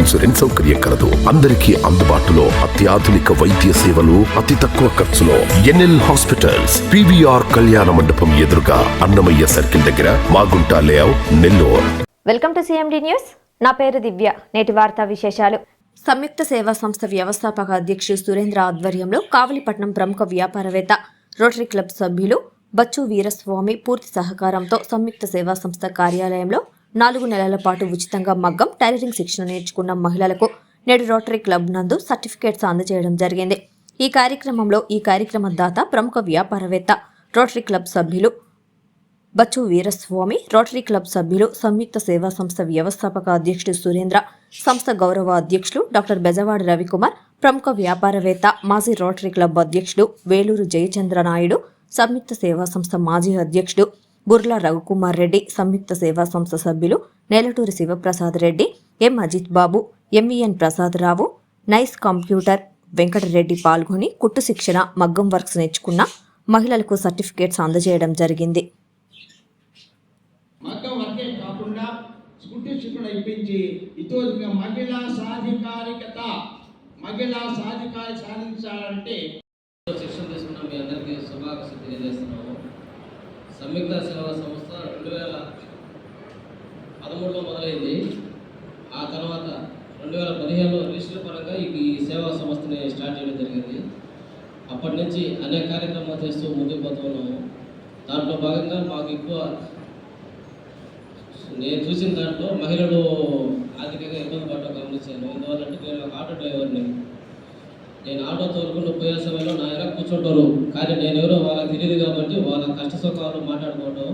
Insurance సౌకర్యం కలదు. అందరికీ అందుబాటులో అత్యాధునిక వైద్య సేవలు అతి తక్కువ ఖర్చులో ఎన్ఎల్ హాస్పిటల్స్ పివిఆర్ కళ్యాణ మండపం ఎదురుగా అన్నమయ్య సర్కిల్ దగ్గర Magunta layout Nellore. Welcome to CMD news. నా పేరు దివ్య. నేటి వార్తా విశేషాలు. సంయుక్త సేవా సంస్థ వ్యవస్థాపక అధ్యక్షుడు సురేంద్ర ఆధ్వర్యంలో కావలిపట్నం ప్రముఖ వ్యాపారవేత్త రోటరీ క్లబ్ సభ్యులు బచ్చు వీరస్వామి పూర్తి సహకారంతో సంయుక్త సేవా సంస్థ కార్యాలయంలో నాలుగు నెలల పాటు ఉచితంగా మగ్గం టైలరింగ్ శిక్షణ నేర్చుకున్న మహిళలకు నేడు రోటరీ క్లబ్ నందు సర్టిఫికేట్స్ అందజేయడం జరిగింది. ఈ కార్యక్రమంలో ఈ కార్యక్రమ దాత ప్రముఖ వ్యాపారవేత్త రోటరీ క్లబ్ సభ్యులు బచ్చు వీరస్వామి రోటరీ క్లబ్ సభ్యులు సంయుక్త సేవా సంస్థ వ్యవస్థాపక అధ్యక్షుడు సురేంద్ర సంస్థ గౌరవ అధ్యక్షులు డాక్టర్ బెజవాడ రవికుమార్ ప్రముఖ వ్యాపారవేత్త మాజీ రోటరీ క్లబ్ అధ్యక్షుడు వేలూరు జయచంద్ర నాయుడు సంయుక్త సేవా సంస్థ మాజీ అధ్యక్షుడు బుర్లా రఘుకుమార్ రెడ్డి సంయుక్త సేవా సంస్థ సభ్యులు Nelaturi Sivaprasad Reddy M Ajith Babu M E N Prasadarao nice computer Venkatareddy పాల్గొని కుట్టు శిక్షణ మగ్గం వర్క్స్ నేర్చుకున్న మహిళలకు సర్టిఫికేట్స్ అందజేయడం జరిగింది. మహిళా సాధికారికత మహిళా సాధికారి సాధించాలంటే శిక్షణ తీసుకున్న మీ అందరికీ శుభాకాంక్షలు తెలియజేస్తున్నాము. సంయుక్త సేవా సంస్థ రెండు వేల పదమూడులో మొదలైంది. ఆ తర్వాత రెండు వేల పదిహేనులో రిజిస్టర్ పరంగా ఈ సేవా సంస్థని స్టార్ట్ చేయడం జరిగింది. అప్పటి నుంచి అనేక కార్యక్రమాలు చేస్తూ ముందుకు పోతూ ఉన్నాము. దాంట్లో భాగంగా మాకు ఎక్కువ నేను చూసిన దాంట్లో మహిళలు ఆర్థికంగా ఇబ్బంది పడటం గమనించాను. ఎందువల్లంటే నేను ఆటో డ్రైవర్ని నేను ఆటో తోలుకుంటూ పోయే సమయంలో నా వెనక కూర్చుంటారు. కానీ నేను ఎవరో వాళ్ళకి తెలియదు కాబట్టి వాళ్ళ కష్ట సుఖాలు మాట్లాడుకోవడం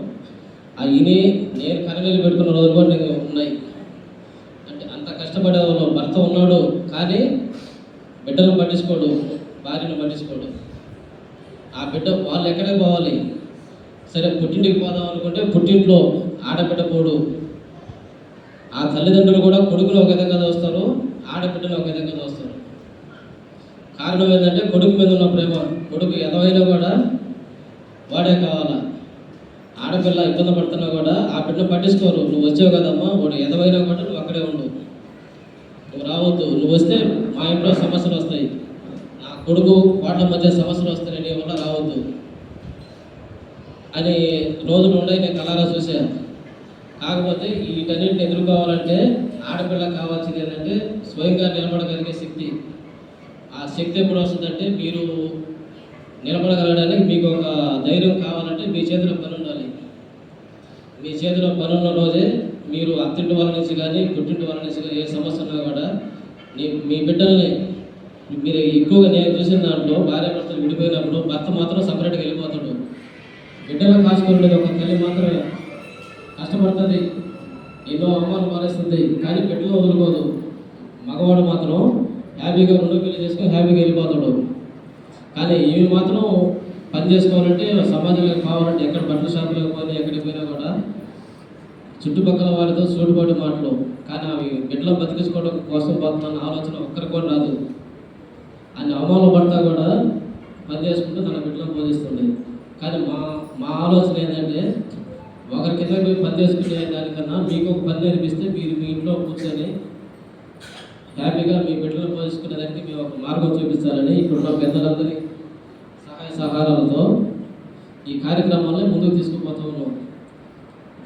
ఆ ఇని నేను కన్నీళ్ళు పెట్టుకున్న రోజులు కూడా నేను ఉన్నాయి. అంటే అంత కష్టపడే వాళ్ళు భర్త ఉన్నాడు కానీ బిడ్డను పట్టించుకోడు భార్యను పట్టించుకోడు. ఆ బిడ్డ వాళ్ళు ఎక్కడికి పోవాలి? సరే పుట్టింటికి పోదాం అనుకుంటే పుట్టింట్లో ఆడబిడ్డ పోడు. ఆ తల్లిదండ్రులు కూడా కొడుకులు ఒక విధంగా చూస్తారు ఆడబిడ్డలు ఒక విధంగా చూస్తారు. కారణం ఏంటంటే కొడుకు మీద ఉన్న ప్రేమ. కొడుకు ఎదవైనా కూడా వాడే కావాలా? ఆడపిల్ల ఇబ్బంది పడుతున్నా కూడా ఆ బిడ్డ పట్టించుకోరు. నువ్వు వచ్చావు కదమ్మా వాడు ఎదవైనా కూడా నువ్వు అక్కడే ఉండు. నువ్వు రావద్దు. నువ్వు వస్తే మా ఇంట్లో సమస్యలు వస్తాయి. నా కొడుకు వాళ్ళ మధ్య సమస్యలు వస్తాయి. నీ వల్ల రావద్దు. అని రోజులు ఉన్నాయి నేను కలారా చూశాను కాకపోతే వీటన్నిటిని ఎదుర్కోవాలంటే ఆడపిల్ల కావాల్సింది ఏంటంటే స్వయంగా నిలబడగలిగే శక్తి. శక్తి ఎప్పుడు వస్తుందంటే మీరు నిలబడగలడానికి మీకు ఒక ధైర్యం కావాలంటే మీ చేతిలో పని ఉండాలి. మీ చేతిలో పని ఉన్న రోజే మీరు అత్తింటి వాళ్ళ నుంచి కానీ పుట్టింటి వాళ్ళ నుంచి కానీ ఏ సమస్య ఉన్నా కూడా మీ బిడ్డల్ని మీరు ఎక్కువగా నేను చూసిన దాంట్లో భార్య భర్తలు విడిపోయినప్పుడు భర్త మాత్రం సపరేట్గా వెళ్ళిపోతాడు. బిడ్డలు కాసుకునేది ఒక తల్లి మాత్రమే. కష్టపడుతుంది ఎన్నో అవమానం మానేస్తుంది కానీ బిడ్డలు వదులుకోదు మగవాడు మాత్రం హ్యాపీగా రెండో పెళ్ళి చేసుకొని హ్యాపీగా వెళ్ళిపోతాడు. కానీ ఇవి మాత్రం పని చేసుకోవాలంటే సమాజంలో కావాలంటే ఎక్కడ బట్టల షాపులకు పోయినా ఎక్కడికి పోయినా కూడా చుట్టుపక్కల వారితో సూటుబాటు మాటలు. కానీ అవి బిడ్డలు బతికించుకోవడం కోసం పోతున్న ఆలోచన ఒక్కరికి కూడా రాదు. అన్ని అవమానం పడతా కూడా పని చేసుకుంటూ తన బిడ్డలను పోషిస్తుంది కానీ మా మా ఆలోచన ఏంటంటే ఒకరి కింద పోయి పని చేసుకునే దానికన్నా మీకు ఒక పని నేర్పిస్తే మీరు మీ ఇంట్లో కూర్చొని హ్యాపీగా మీ బిడ్డలు పోషించుకునేదానికి మేము ఒక మార్గం చూపించాలని ఇప్పుడున్న పెద్దలందరి సహాయ సహకారాలతో ఈ కార్యక్రమాన్ని ముందుకు తీసుకుపోతూ ఉన్నాం.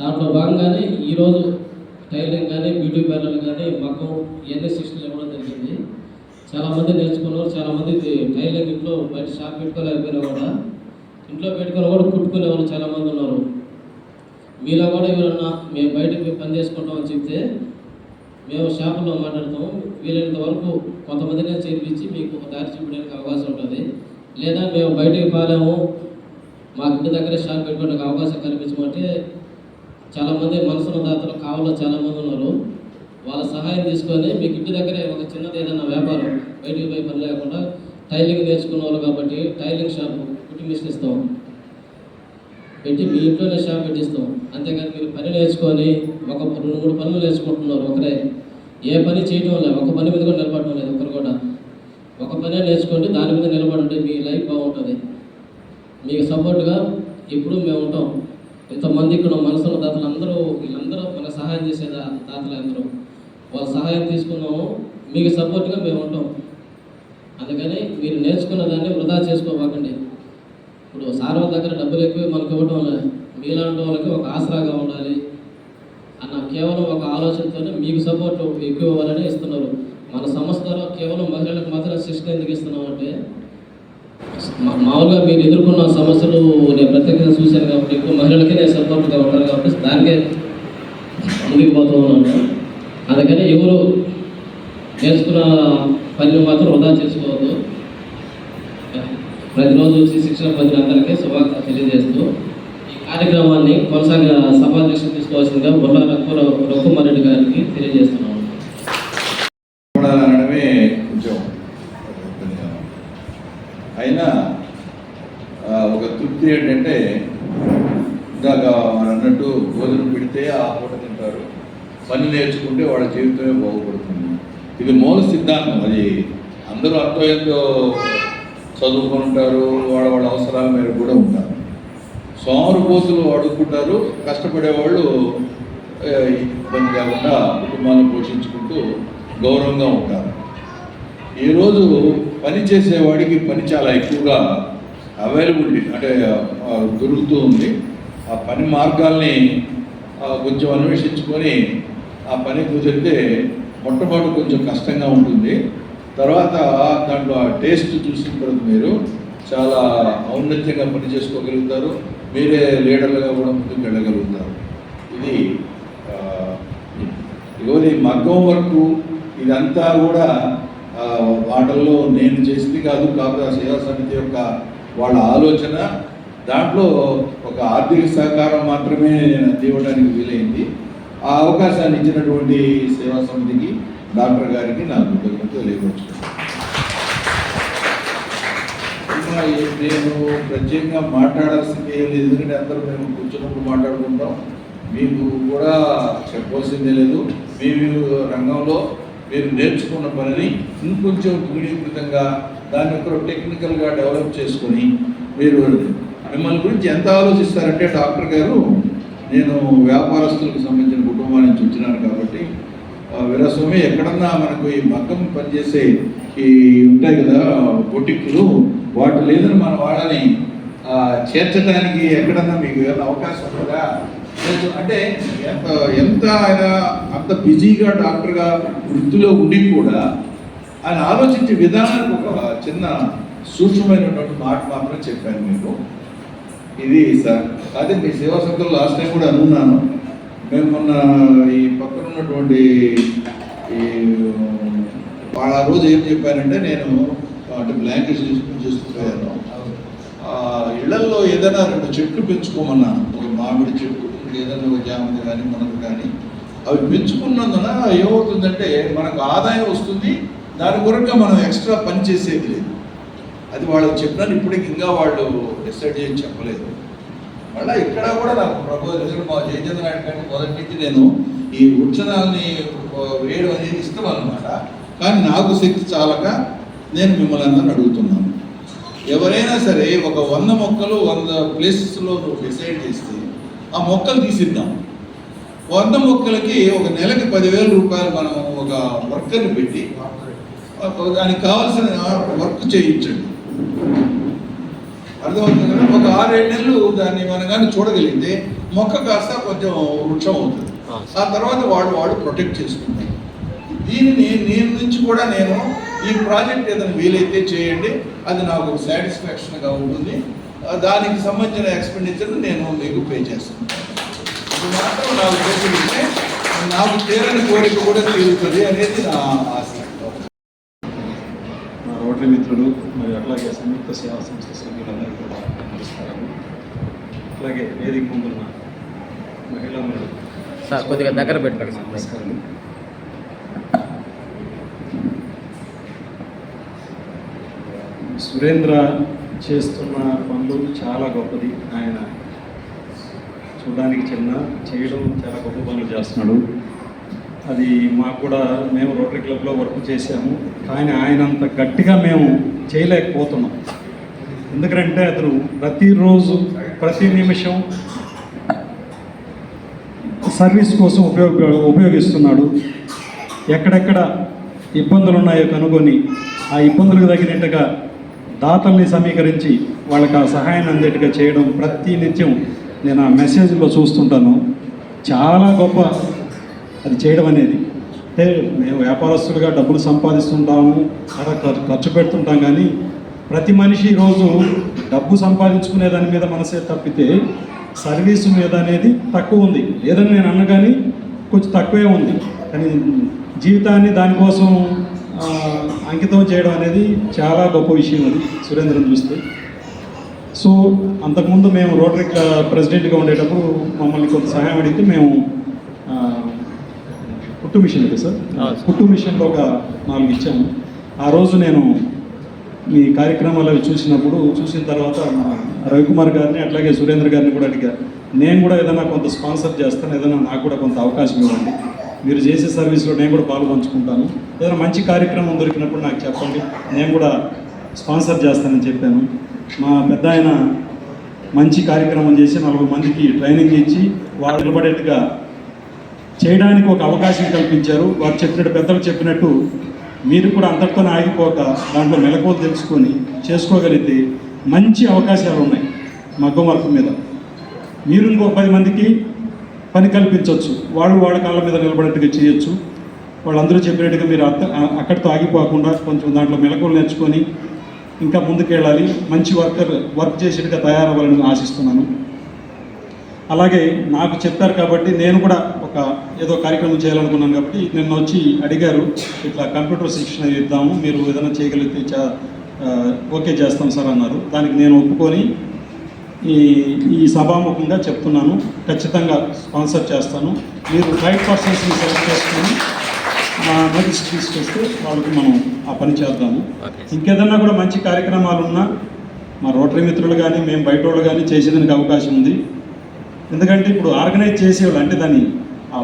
దాంట్లో భాగంగానే ఈరోజు టైలరింగ్ కానీ బ్యూటీ పార్లర్ కానీ మగ్గం ఎన్ని శిక్షణలు ఇవ్వడం జరిగింది. చాలామంది నేర్చుకున్నారు చాలామంది టైలరింగ్ ఇంట్లో బయట షాప్ పెట్టుకోలేకపోయినా కూడా ఇంట్లో పెట్టుకొని కూడా కుట్టుకునే వాళ్ళు చాలామంది ఉన్నారు. మీలో కూడా ఎవరన్నా మేము బయటకు పని చేసుకుంటామని చెప్తే మేము షాపులో మాట్లాడతాము. వీలైనంత వరకు కొంతమందినే చేర్పించి మీకు ఒక దారి చూపడానికి అవకాశం ఉంటుంది. లేదా మేము బయటికి పాలేము. మా ఇంటి దగ్గరే షాప్ పెట్టుకోవడానికి అవకాశం కల్పించమంటే చాలామంది మనసున్న దాతలు కావాలో చాలామంది ఉన్నారు. వాళ్ళ సహాయం తీసుకొని మీకు ఇంటి దగ్గరే ఒక చిన్నది ఏదైనా వ్యాపారం బయటికి పోయి పని లేకుండా టైలింగ్ నేర్చుకున్న వాళ్ళు కాబట్టి టైలింగ్ షాప్ కుట్టి మిషన్ ఇస్తాం. పెట్టి మీ ఇంట్లోనే షాప్ పెట్టిస్తాం. అంతేకాదు మీరు పని నేర్చుకొని ఒక రెండు మూడు పనులు నేర్చుకుంటున్నారు ఒకరే. ఏ పని చేయటం లేదు ఒక పని మీద కూడా నిలబడటం లేదు ఒకరు కూడా. ఒక పనే నేర్చుకోండి దాని మీద నిలబడండి మీ లైఫ్ బాగుంటుంది. మీకు సపోర్ట్గా ఇప్పుడు మేము ఉంటాం. ఇంతమంది ఇక్కడ మనసులో దాతలు అందరూ వీళ్ళందరూ మనకు సహాయం చేసే తాతలు దాతలు అందరూ? వాళ్ళ సహాయం తీసుకున్నాము మీకు సపోర్ట్గా మేము ఉంటాం. అందుకని మీరు నేర్చుకున్న దాన్ని వృధా చేసుకోబాకండి. ఇప్పుడు సార్ దగ్గర డబ్బులు ఎక్కువ మనకి ఇవ్వడం లేదు మీలాంటి వాళ్ళకి ఒక ఆసరాగా ఉండాలి అన్న కేవలం ఒక ఆలోచనతోనే మీకు సపోర్ట్ ఎక్కువ ఇవ్వాలని ఇస్తున్నారు. మన సంస్థలో కేవలం మహిళలకు మాత్రం శిక్షణ ఎందుకు ఇస్తున్నాం అంటే మా- మామూలుగా మీరు ఎదుర్కొన్న సమస్యలు నేను ప్రత్యేకంగా చూశాను కాబట్టి ఎక్కువ మహిళలకే నేను సపోర్ట్గా ఉంటాను కాబట్టి దానికే ముందుకు పోతూ ఉన్నాను. అందుకని ఎవరు నేర్చుకున్న పనిని మాత్రం వృధా చేసుకోవద్దు. ప్రతిరోజు వచ్చి శిక్షణ పొందిన అందరికీ శుభాకాంక్షలు తెలియజేస్తూ ఈ కార్యక్రమాన్ని కొనసాగ సభాధ్యక్షులు తీసుకోవాల్సిందిగా బొల్ల రఘు రఘుమారెడ్డి గారికి తెలియజేస్తున్నాం. అనడమే కొంచెం కొంచెం అయినా ఒక తృప్తి ఏంటంటే ఇందాక అన్నట్టు భోజనం పెడితే ఆ పూట తింటారు. పని నేర్చుకుంటే వాళ్ళ జీవితమే బాగుపడుతుంది. ఇది మూల సిద్ధాంతం. అది అందరూ అంతో చదువుకొని ఉంటారు వాళ్ళ వాళ్ళ అవసరాల మేరకు కూడా ఉంటారు. సోమరుపోతులు అడుగుకుంటారు కష్టపడే వాళ్ళు ఇబ్బంది లేకుండా కుటుంబాన్ని పోషించుకుంటూ గౌరవంగా ఉంటారు. ఈరోజు పని చేసేవాడికి పని చాలా ఎక్కువగా అవైలబిలిటీ అంటే దొరుకుతూ ఉంది. ఆ పని మార్గాల్ని కొంచెం అన్వేషించుకొని ఆ పని కుదిరితే మొట్టమొదటి కొంచెం కష్టంగా ఉంటుంది. తర్వాత దాంట్లో ఆ టేస్ట్ చూసిన తర్వాత మీరు చాలా ఔన్నత్యంగా పనిచేసుకోగలుగుతారు. మీరే లీడర్లుగా కూడా ముందుకు వెళ్ళగలుగుతారు. ఇది ఇవన్నీ మగ్గం వరకు ఇదంతా కూడా వాటల్లో నేను చేసింది కాదు కాకపోతే ఆ సేవా సమితి యొక్క వాళ్ళ ఆలోచన దాంట్లో ఒక ఆర్థిక సహకారం మాత్రమే నేను అందివ్వడానికి వీలైంది. ఆ అవకాశాన్ని ఇచ్చినటువంటి సేవా సమితికి డాక్టర్ గారికి నా కృతజ్ఞత తెలియవచ్చున్నాను నేను ప్రత్యేకంగా మాట్లాడాల్సింది ఏం లేదు ఎందుకంటే అందరూ మేము కూర్చున్నప్పుడు మాట్లాడుకుంటాం. మీకు కూడా చెప్పవలసిందే లేదు. మీ రంగంలో మీరు నేర్చుకున్న పనిని ఇంకొంచెం క్రీడీకృతంగా దాన్ని ఒక టెక్నికల్గా డెవలప్ చేసుకొని మీరు మిమ్మల్ని గురించి ఎంత ఆలోచిస్తారంటే డాక్టర్ గారు నేను వ్యాపారస్తులకు సంబంధించిన కుటుంబానికి నుంచి వచ్చినాను కాబట్టి విరస్వామి ఎక్కడన్నా మనకు ఈ మగ్గం పనిచేసే ఈ ఉంటాయి కదా బొటిక్కులు వాటి లేదని మన వాళ్ళని చేర్చడానికి ఎక్కడన్నా మీకు ఏమైనా అవకాశం ఉందా? అంటే ఎంత ఎంత ఆయన అంత బిజీగా డాక్టర్గా వృత్తిలో ఉండి కూడా ఆయన ఆలోచించే విధానానికి ఒక చిన్న సూక్ష్మమైనటువంటి మాట మాత్రం చెప్పాను మీకు. ఇది సార్ అదే మీ సేవా సంఘంలో లాస్ట్ టైం కూడా అనున్నాను. మేము మొన్న ఈ పక్కన ఉన్నటువంటి ఈ వాళ్ళ ఆ రోజు ఏం చెప్పానంటే నేను అంటే బ్లాంకెట్స్ తీసుకుని చేసుకుపోయాను ఇళ్ళలో ఏదైనా రెండు చెట్లు పెంచుకోమన్నాను ఒక మామిడి చెట్టు ఏదైనా ఒక జామది కానీ మనకు కానీ అవి పెంచుకున్నందున ఏమవుతుందంటే మనకు ఆదాయం వస్తుంది దాని కొరకు మనం ఎక్స్ట్రా పని చేసేది లేదు. అది వాళ్ళకి చెప్పినాను ఇప్పటికి ఇంకా వాళ్ళు డిసైడ్ చేసి చెప్పలేదు. మళ్ళీ ఇక్కడ కూడా నాకు ప్రపోజల్ మా జయచంద్ర నాయుడు గారిని మొదటి నుంచి నేను ఈ ఉచ్చనాల్ని వేయడం అనేది ఇష్టం అనమాట కానీ నాకు శక్తి చాలక నేను మిమ్మల్ని అందరిని అడుగుతున్నాను. ఎవరైనా సరే ఒక వంద మొక్కలు వంద ప్లేసెస్లో నువ్వు డిసైడ్ చేస్తే ఆ మొక్కలు తీసిద్దాం. వంద మొక్కలకి ఒక నెలకి పదివేల రూపాయలు మనం ఒక వర్కర్ని పెట్టి దానికి కావాల్సిన వర్క్ చేయించండి. అర్థమవుతుంది? కదా ఒక ఆరేడు నెలలు దాన్ని మనం కానీ చూడగలిగితే మొక్క కాస్త కొంచెం వృక్షం అవుతుంది. ఆ. తర్వాత వాడు వాడు ప్రొటెక్ట్ చేసుకుంటారు. దీనిని నేను నుంచి కూడా నేను ఈ ప్రాజెక్ట్ ఏదైనా వీలైతే చేయండి. అది నాకు సాటిస్ఫాక్షన్గా ఉంటుంది. దానికి సంబంధించిన ఎక్స్పెండిచర్ నేను మీకు పే చేస్తాను. ఇది మాత్రం నాకు చేసిందంటే నాకు తీరని కోరిక కూడా తీరుతుంది అనేది నా ఆశ. మా రోటరీ మిత్రులు మరియు అట్లాగే సంయుక్త సేవా సంస్థ సభ్యులందరికీ కూడా నమస్కారాలు అట్లాగే వేదిక ముందున్న మహిళా సార్ కొద్దిగా దగ్గర పెట్టండి సార్. నమస్కారం సురేంద్ర చేస్తున్న పనులు చాలా గొప్పది. ఆయన చూడడానికి చిన్న చేయడం చాలా గొప్ప పనులు చేస్తున్నాడు. అది మాకు కూడా మేము రోటరీ క్లబ్లో వర్క్ చేసాము కానీ ఆయన అంత గట్టిగా మేము చేయలేకపోతున్నాం. ఎందుకంటే అతను ప్రతిరోజు ప్రతి నిమిషం సర్వీస్ కోసం ఉపయోగ ఉపయోగిస్తున్నాడు. ఎక్కడెక్కడ ఇబ్బందులు ఉన్నాయో కనుగొని ఆ ఇబ్బందులకు తగినట్టుగా దాతల్ని సమీకరించి వాళ్ళకి ఆ సహాయాన్ని అందేట్టుగా చేయడం ప్రతి నిత్యం నేను ఆ మెసేజ్లో చూస్తుంటాను. చాలా గొప్ప అది చేయడం అనేది. అంటే మేము వ్యాపారస్తులుగా డబ్బులు సంపాదిస్తుంటాము అలా ఖర్చు పెడుతుంటాం కానీ ప్రతి మనిషి ఈరోజు డబ్బు సంపాదించుకునే దాని మీద మనసే తప్పితే సర్వీసు మీద అనేది తక్కువ ఉంది. లేదని నేను అన్న కానీ కొంచెం తక్కువే ఉంది. కానీ జీవితాన్ని దానికోసం అంకితం చేయడం అనేది చాలా గొప్ప విషయం అది సురేంద్రం చూస్తే. సో అంతకుముందు మేము రోటరీ ప్రెసిడెంట్గా ఉండేటప్పుడు మమ్మల్ని కొంత సహాయం అడిగితే మేము కుట్టు మిషన్ కదా సార్. కుట్టు మిషన్లో ఒక నాలుగు ఇచ్చాము ఆ రోజు నేను మీ కార్యక్రమాలు అవి చూసినప్పుడు చూసిన తర్వాత రవికుమార్ గారిని అట్లాగే సురేంద్ర గారిని కూడా అడిగా. నేను కూడా ఏదైనా కొంత స్పాన్సర్ చేస్తాను ఏదైనా నాకు కూడా కొంత అవకాశం ఇవ్వండి. మీరు చేసే సర్వీస్లో నేను కూడా పాలు పంచుకుంటాను. ఏదైనా మంచి కార్యక్రమం దొరికినప్పుడు నాకు చెప్పండి. నేను కూడా స్పాన్సర్ చేస్తానని చెప్పాను. మా పెద్ద ఆయన మంచి కార్యక్రమం చేసి నలుగురు మందికి ట్రైనింగ్ ఇచ్చి వాళ్ళు నిలబడేట్టుగా చేయడానికి ఒక అవకాశం కల్పించారు. వారు చెప్పినట్టు పెద్దలు చెప్పినట్టు మీరు కూడా అంతటితోనే ఆగిపోక దాంట్లో మెలకువలు తెలుసుకొని చేసుకోగలిగితే మంచి అవకాశాలు ఉన్నాయి మగ్గం వర్క్ మీద. మీరు ఇంకో పది మందికి పని కల్పించవచ్చు వాళ్ళు వాళ్ళ కాళ్ళ మీద నిలబడేట్టుగా చేయొచ్చు. వాళ్ళందరూ చెప్పినట్టుగా మీరు అత్త అక్కడితో ఆగిపోకుండా కొంచెం దాంట్లో మెలకువలు నేర్చుకొని ఇంకా ముందుకెళ్ళాలి. మంచి వర్కర్ వర్క్ చేసేట్టుగా తయారవ్వాలని ఆశిస్తున్నాను. అలాగే నాకు చెప్పారు కాబట్టి నేను కూడా ఏదో కార్యక్రమం చేయాలనుకున్నాను కాబట్టి నిన్న వచ్చి అడిగారు ఇట్లా కంప్యూటర్ శిక్షణ ఇద్దాము మీరు ఏదైనా చేయగలిగితే చా ఓకే చేస్తాం సార్ అన్నారు. దానికి నేను ఒప్పుకొని ఈ ఈ సభాముఖంగా చెప్తున్నాను ఖచ్చితంగా స్పాన్సర్ చేస్తాను. మీరు రైట్ పర్సన్స్ని సెలెక్ట్ చేసుకొని మా నోటీస్ తీసుకొస్తే వాళ్ళకి మనం ఆ పని చేద్దాము. ఇంకేదన్నా కూడా మంచి కార్యక్రమాలు ఉన్నా మా రోటరీ మిత్రులు కానీ మేము బయట వాళ్ళు కానీ చేసేదానికి అవకాశం ఉంది. ఎందుకంటే ఇప్పుడు ఆర్గనైజ్ చేసేవాళ్ళు అంటే దాన్ని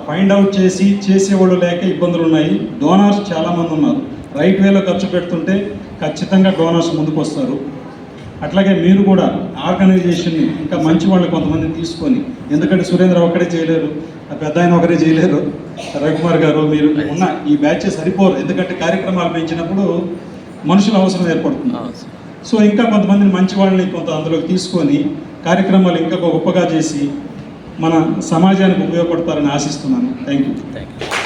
ఫైండ్ అవుట్ చేసి చేసేవాళ్ళు లేక ఇబ్బందులు ఉన్నాయి. డోనార్స్ చాలామంది ఉన్నారు. రైట్ వేలో ఖర్చు పెడుతుంటే ఖచ్చితంగా డోనార్స్ ముందుకు వస్తారు. అట్లాగే మీరు కూడా ఆర్గనైజేషన్ని ఇంకా మంచి వాళ్ళు కొంతమంది తీసుకొని ఎందుకంటే సురేంద్ర ఒక్కడే చేయలేరు పెద్ద ఆయన ఒకరే చేయలేరు రవికుమార్ గారు మీరు ఉన్న ఈ బ్యాచ్ సరిపోరు. ఎందుకంటే కార్యక్రమాలు పెంచినప్పుడు మనుషుల అవసరం ఏర్పడుతుంది. సో ఇంకా కొంతమందిని మంచి వాళ్ళని కొంత అందులోకి తీసుకొని కార్యక్రమాలు ఇంకా గొప్పగా చేసి మన సమాజానికి ఉపయోగపడతారని ఆశిస్తున్నాను. Thank you thank you